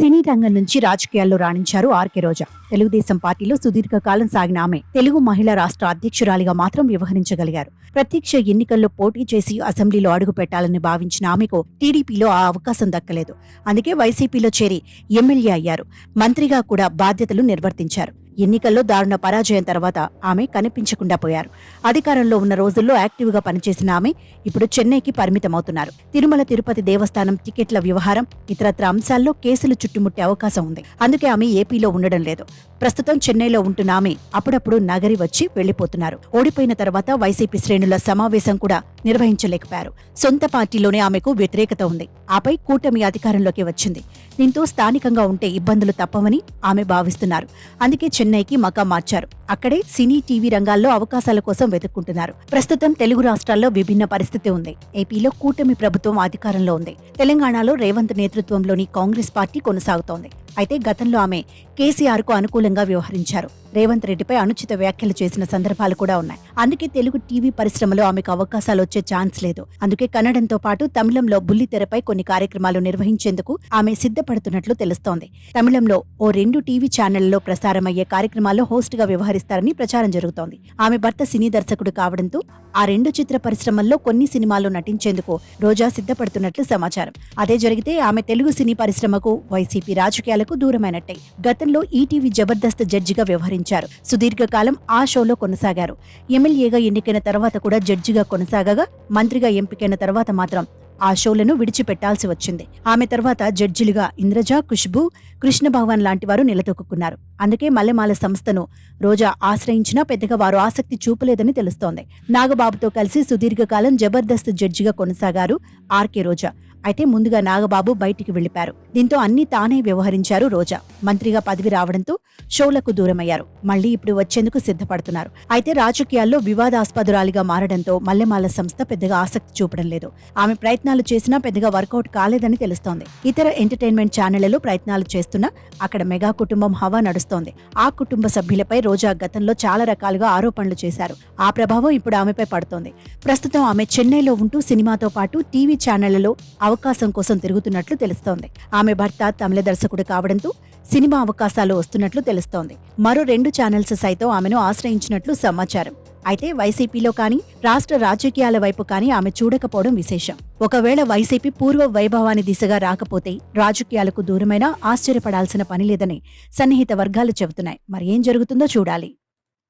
సినీ రంగం నుంచి రాజకీయాల్లో రాణించారు ఆర్కే రోజా. తెలుగుదేశం పార్టీలో సుదీర్ఘకాలం సాగిన ఆమె తెలుగు మహిళా రాష్ట్ర అధ్యక్షురాలిగా మాత్రం వ్యవహరించగలిగారు. ప్రత్యక్ష ఎన్నికల్లో పోటీ చేసి అసెంబ్లీలో అడుగు పెట్టాలని భావించిన ఆమెకు టీడీపీలో ఆ అవకాశం దక్కలేదు. అందుకే వైసీపీలో చేరి ఎమ్మెల్యే అయ్యారు. మంత్రిగా కూడా బాధ్యతలు నిర్వర్తించారు. ఎన్నికల్లో దారుణ పరాజయం తర్వాత ఆమె కనిపించకుండా పోయారు. అధికారంలో ఉన్న రోజుల్లో యాక్టివ్గా పనిచేసిన ఆమె ఇప్పుడు చెన్నైకి పరిమితమవుతున్నారు. తిరుమల తిరుపతి దేవస్థానం టికెట్ల వ్యవహారం ఇతరత్ర అంశాల్లో కేసులు చుట్టుముట్టే అవకాశం ఉంది. అందుకే ఆమె ఏపీలో ఉండడం లేదు. ప్రస్తుతం చెన్నైలో ఉంటున్న ఆమె అప్పుడప్పుడు నగరి వచ్చి వెళ్ళిపోతున్నారు ఓడిపోయిన తర్వాత వైసీపీ శ్రేణుల సమావేశం కూడా నిర్వహించలేకపోయారు. సొంత పార్టీలోనే ఆమెకు వ్యతిరేకత ఉంది. ఆపై కూటమి అధికారంలోకి వచ్చింది. దీంతో స్థానికంగా ఉంటే ఇబ్బందులు తప్పవని ఆమె భావిస్తున్నారు. అందుకే చెన్నైకి మకా మార్చారు. అక్కడే సినీ టీవీ రంగాల్లో అవకాశాల కోసం వెతుక్కుంటున్నారు. ప్రస్తుతం తెలుగు రాష్ట్రాల్లో విభిన్న పరిస్థితి ఉంది. ఏపీలో కూటమి ప్రభుత్వం అధికారంలో ఉంది. తెలంగాణలో రేవంత్ నేతృత్వంలోని కాంగ్రెస్ పార్టీ కొనసాగుతోంది. అయితే గతంలో ఆమె కేసీఆర్కు అనుకూలంగా వ్యవహరించారు. రేవంత్ రెడ్డిపై అనుచిత వ్యాఖ్యలు చేసిన సందర్భాలు కూడా ఉన్నాయి. అందుకే తెలుగు టీవీ పరిశ్రమలో ఆమెకు అవకాశాలు వచ్చే ఛాన్స్ లేదు. అందుకే కన్నడంతో పాటు తమిళంలో బుల్లితెరపై కొన్ని కార్యక్రమాలు నిర్వహించేందుకు ఆమె సిద్ధపడుతున్నట్లు తెలుస్తోంది. తమిళంలో ఓ రెండు టీవీ ఛానళ్ళలో ప్రసారమయ్యే కార్యక్రమాల్లో హోస్ట్గా వ్యవహరిస్తారని ప్రచారం జరుగుతోంది. ఆమె భర్త సినీ దర్శకుడు కావడంతో ఆ రెండు చిత్ర పరిశ్రమల్లో కొన్ని సినిమాల్లో నటించేందుకు రోజా సిద్ధపడుతున్నట్లు సమాచారం. అదే జరిగితే ఆమె తెలుగు సినీ పరిశ్రమకు వైసీపీ రాజకీయాలకు దూరమైనట్టే. గతంలో ఈటీవీ జబర్దస్త్ జడ్జిగా వ్యవహరించారు. సుదీర్ఘకాలం ఆ షోలో కొనసాగారు. ఎమ్మెల్యేగా ఎన్నికైన తర్వాత కూడా జడ్జిగా కొనసాగగా మంత్రిగా ఎంపికైన తర్వాత మాత్రం ఆ షోలను విడిచిపెట్టాల్సి వచ్చింది. ఆమె తర్వాత జడ్జిలుగా ఇంద్రజ ఖుష్బు కృష్ణభగవాన్ లాంటి వారు నిలదొక్కున్నారు. అందుకే మల్లెమాల సంస్థను రోజా ఆశ్రయించినా పెద్దగా వారు ఆసక్తి చూపలేదని తెలుస్తోంది. నాగబాబుతో కలిసి సుదీర్ఘకాలం జబర్దస్త్ జడ్జిగా కొనసాగారు ఆర్కే రోజా. అయితే ముందుగా నాగబాబు బయటికి వెళ్ళిపారు దీంతో అన్ని తానే వ్యవహరించారు రోజా. మంత్రిగా పదవి రావడంతో షోలకు దూరమయ్యారు. మళ్ళీ ఇప్పుడు వచ్చేందుకు సిద్ధపడుతున్నారు. అయితే రాజకీయాల్లో వివాదాస్పదురాలిగా మారడంతో మల్లెమాల సంస్థ పెద్దగా ఆసక్తి చూపడం లేదు. ఆమె ప్రయత్నాలు చేసినా పెద్దగా వర్కౌట్ కాలేదని తెలుస్తోంది. ఇతర ఎంటర్టైన్మెంట్ ఛానళ్ళలో ప్రయత్నాలు చేస్తున్నా అక్కడ మెగా కుటుంబం హవా నడుస్తోంది. ఆ కుటుంబ సభ్యులపై రోజా గతంలో చాలా రకాలుగా ఆరోపణలు చేశారు. ఆ ప్రభావం ఇప్పుడు ఆమెపై పడుతోంది. ప్రస్తుతం ఆమె చెన్నైలో ఉంటూ సినిమాతో పాటు టీవీ ఛానళ్ళలో అవకాశం కోసం తిరుగుతున్నట్లు తెలుస్తోంది. ఆమె భర్త తమిళ దర్శకుడు కావడంతో సినిమా అవకాశాలు వస్తున్నట్లు తెలుస్తోంది. మరో రెండు ఛానల్స్ సైతం ఆమెను ఆశ్రయించినట్లు సమాచారం. అయితే వైసీపీలో కానీ రాష్ట్ర రాజకీయాల వైపు కానీ ఆమె చూడకపోవడం విశేషం. ఒకవేళ వైసీపీ పూర్వ వైభవాన్ని దిశగా రాకపోతే రాజకీయాలకు దూరమైనా ఆశ్చర్యపడాల్సిన పని లేదని సన్నిహిత వర్గాలు చెబుతున్నాయి. మరి ఏం జరుగుతుందో చూడాలి.